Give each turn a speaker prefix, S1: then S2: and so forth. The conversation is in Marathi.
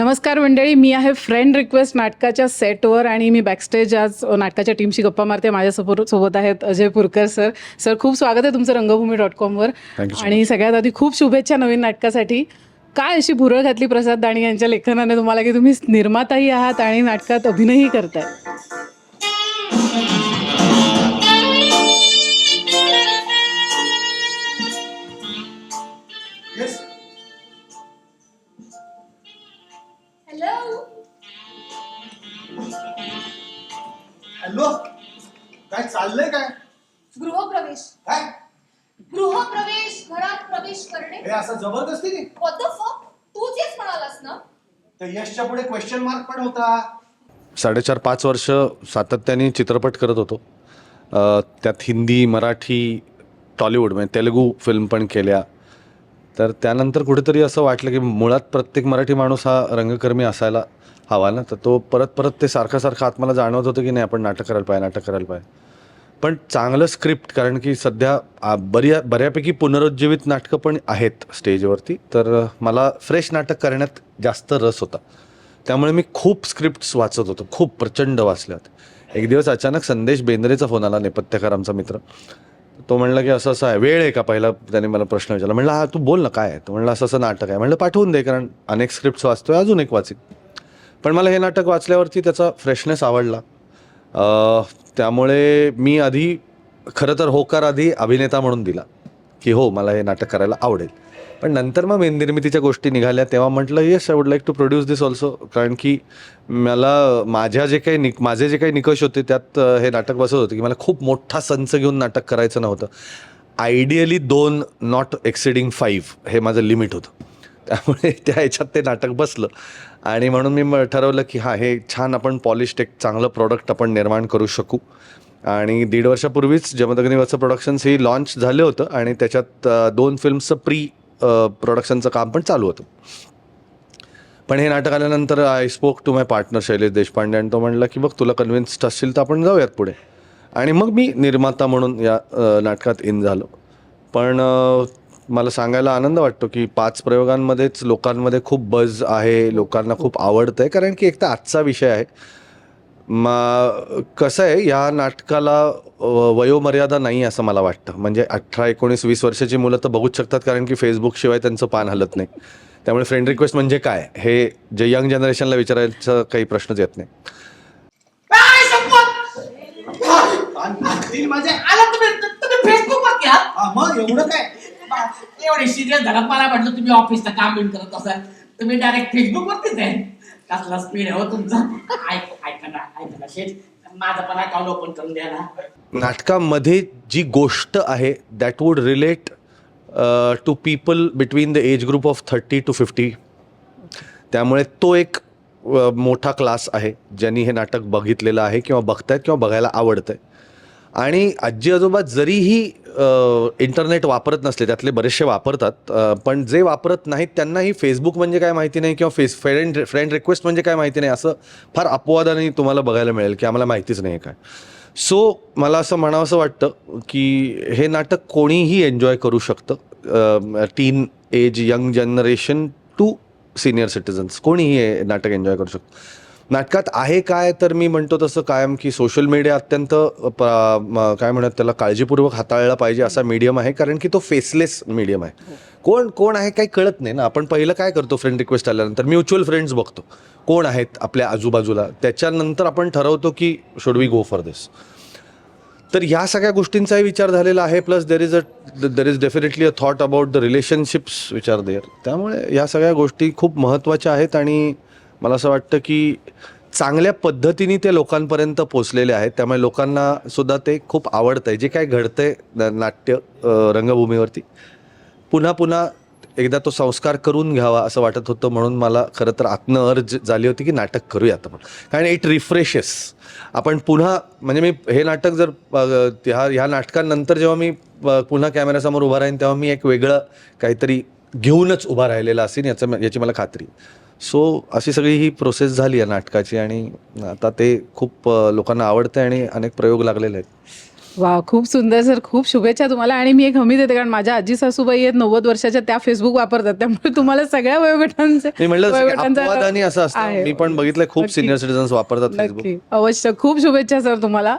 S1: नमस्कार मंडळी मी आहे फ्रेंड रिक्वेस्ट नाटकाच्या सेटवर आणि मी बॅकस्टेज आज नाटकाच्या टीमशी गप्पा मारते. माझ्यासोबत सोबत आहेत अजय पुरकर सर सर खूप स्वागत आहे तुमचं रंगभूमी डॉट कॉमवर आणि सगळ्यात आधी खूप शुभेच्छा नवीन नाटकासाठी. काय अशी भुरळ घातली प्रसाद दाणी यांच्या लेखनाने तुम्हाला की तुम्ही निर्माताही आहात आणि नाटकात अभिनयही करताय?
S2: हॅलो
S3: काय चाललंय काय?
S2: गृहप्रवेश.
S3: काय?
S2: गृहप्रवेश घरात प्रवेश करणे.
S3: हे असं जबरदस्ती नाही?
S2: What the fuck? तूच हेच म्हणालास ना?
S3: तर यशच्या पुढे क्वेश्चन मार्क पण होता.
S4: साडेचार पाच वर्ष सातत्याने चित्रपट करत होतो. अ, त्यात हिंदी मराठी टॉलिवूड म्हणजे तेलुगू फिल्म पण केल्या. तर त्यानंतर कुठेतरी असं वाटलं की मुळात प्रत्येक मराठी माणूस हा रंगकर्मी असायला हवा ना? तर तो परत परत ते सारखं सारखं आत मला जाणवत होतं की नाही आपण नाटक करायला पाहिजे नाटक करायला पाहिजे. पण चांगलं स्क्रिप्ट कारण की सध्या बऱ्या बऱ्यापैकी पुनरुज्जीवित नाटकं पण आहेत स्टेजवरती तर मला फ्रेश नाटक करण्यात जास्त रस होता. त्यामुळे मी खूप स्क्रिप्ट्स वाचत होतो. खूप प्रचंड वाचल्यात. एक दिवस अचानक संदेश बेंद्रेचा फोन आला नेपथ्यकार आमचा मित्र. तो म्हणला की असं असं आहे. वेळ आहे का? पहिला त्याने मला प्रश्न विचारला. म्हणलं हा तू बोल ना काय तो म्हणलं असं असं नाटक आहे. म्हणलं पाठवून दे कारण अनेक स्क्रिप्ट्स वाचतोय अजून एक वाचित पण मला हे नाटक वाचल्यावरती त्याचा फ्रेशनेस आवडला. त्यामुळे मी आधी खरं तर होकार आधी अभिनेता म्हणून दिला की हो मला हे नाटक करायला आवडेल. पण नंतर मग मेन निर्मितीच्या गोष्टी निघाल्या. तेव्हा म्हटलं yes I would like to produce this also. कारण की मला माझ्या जे काही निक माझे जे काही निकष होते त्यात हे नाटक बसत होते की मला खूप मोठा संच घेऊन नाटक करायचं नव्हतं. आयडियली दोन नॉट एक्सिडिंग फाईव्ह हे माझं लिमिट होतं. त्यामुळे त्या ह्याच्यात ते नाटक बसलं. आणि म्हणून मी ठरवलं की हां हे छान आपण पॉलिश्ड एक चांगलं प्रॉडक्ट आपण निर्माण करू शकू. आणि दीड वर्षापूर्वीच जमदग्निवाचं प्रोडक्शन्स ही लॉन्च झालं होतं आणि त्याच्यात दोन फिल्मचं प्री प्रोडक्शनचं काम पण चालू होतं. पण हे नाटक आल्यानंतर I spoke to my partner Shailesh Deshpande आणि तो म्हणला की बघ तुला कन्व्हिन्स्ड असशील तर आपण जाऊयात पुढे. आणि मग मी निर्माता म्हणून या नाटकात इन झालो. पण मला सांगायला आनंद वाटतो की पाच प्रयोगांमध्येच लोकांमध्ये खूप बज आहे लोकांना खूप आवडतं आहे कारण की एक तर आजचा विषय आहे. मा कसं आहे या नाटकाला वयोमर्यादा नाही असं मला वाटतं. म्हणजे अठरा एकोणीस वीस वर्षाची मुलं तर बघूच शकतात कारण की फेसबुकशिवाय त्यांचं पान हलत नाही. त्यामुळे फ्रेंड रिक्वेस्ट म्हणजे काय? हे जे यंग जनरेशनला विचारायचं काही प्रश्नच येत नाही.
S5: तुम्ही. तुम्ही फेसबुक वर घ्या.
S3: हा, मग एवढं काय?
S5: एवढे सिरियस झाला मला वाटलं तुम्ही ऑफिसचं काम बिन करत असाल. तुम्ही डायरेक्ट फेसबुक वरतीच आहे. कसला स्पीड आहे हो तुमचा? ऐक ऐका ना ऐका ना शेठ. माझं पण अकाउंट ओपन करून द्या ना.
S4: नाटकामध्ये जी गोष्ट आहे that would relate to people between the age group of thirty to fifty त्यामुळे तो एक अ, मोठा क्लास आहे ज्यांनी हे नाटक बघितलेलं आहे किंवा बघतायत किंवा बघायला आवडतंय. आणि आजी आजोबा जरीही इंटरनेट वापरत नसले त्यातले बरेचसे वापरतात पण जे वापरत नाहीत त्यांनाही फेसबुक म्हणजे काय माहिती नाही किंवा फेस फ्रेंड फ्रेंड रिक्वेस्ट म्हणजे काय माहिती नाही असं फार अपवादाने तुम्हाला बघायला मिळेल की आम्हाला माहितीच नाही काय. सो मला असं म्हणावंसं वाटतं की हे नाटक कोणीही एन्जॉय करू शकतं teenage young generation to senior citizens कोणीही हे नाटक एन्जॉय करू शकतं. नाटकात आहे काय? तर मी म्हणतो तसं कायम की सोशल मीडिया अत्यंत काय म्हणत त्याला काळजीपूर्वक हाताळला पाहिजे असा मीडियम आहे कारण की तो फेसलेस मीडियम आहे. कोण कोण आहे काही कळत नाही ना. आपण पहिलं काय करतो फ्रेंड रिक्वेस्ट आल्यानंतर? म्युच्युअल फ्रेंड्स बघतो. कोण आहेत आपल्या आजूबाजूला? त्याच्यानंतर आपण ठरवतो की should we go for this तर ह्या सगळ्या गोष्टींचाही विचार झालेला आहे. Plus there is a there is definitely a thought about the relationships which are there त्यामुळे ह्या सगळ्या गोष्टी खूप महत्त्वाच्या आहेत आणि मला असं वाटतं की चांगल्या पद्धतीने ते लोकांपर्यंत पोचलेले आहेत. त्यामुळे लोकांना सुद्धा ते खूप आवडतं आहे जे काय घडतंय न- नाट्य रंगभूमीवरती पुन्हा पुन्हा एकदा तो संस्कार करून घ्यावा असं वाटत होतं म्हणून मला खरं तर आत्म अर्ज झाली होती की नाटक करूया आता म्हणून. कारण इट रिफ्रेशेस आपण पुन्हा म्हणजे मी हे नाटक जर ह्या ह्या नाटकांनंतर जेव्हा मी पुन्हा कॅमेऱ्यासमोर उभा राहीन तेव्हा मी एक वेगळं काहीतरी घेऊनच उभा राहिलेला असेल याचं याची मला खात्री. सो अशी सगळी ही प्रोसेस झाली आहे नाटकाची आणि आता ते खूप लोकांना आवडते आणि अनेक प्रयोग लागलेले आहेत.
S1: वा खूप सुंदर सर. खूप शुभेच्छा तुम्हाला आणि मी एक हमी देते कारण माझ्या आजी सासूबाई आहेत नव्वद वर्षाच्या त्या फेसबुक वापरतात. त्यामुळे तुम्हाला सगळ्या वयोगटांचे
S4: असं. मी पण खूप. सिनियर सिटीजन्स वापरतात
S1: अवश्य. खूप शुभेच्छा सर तुम्हाला.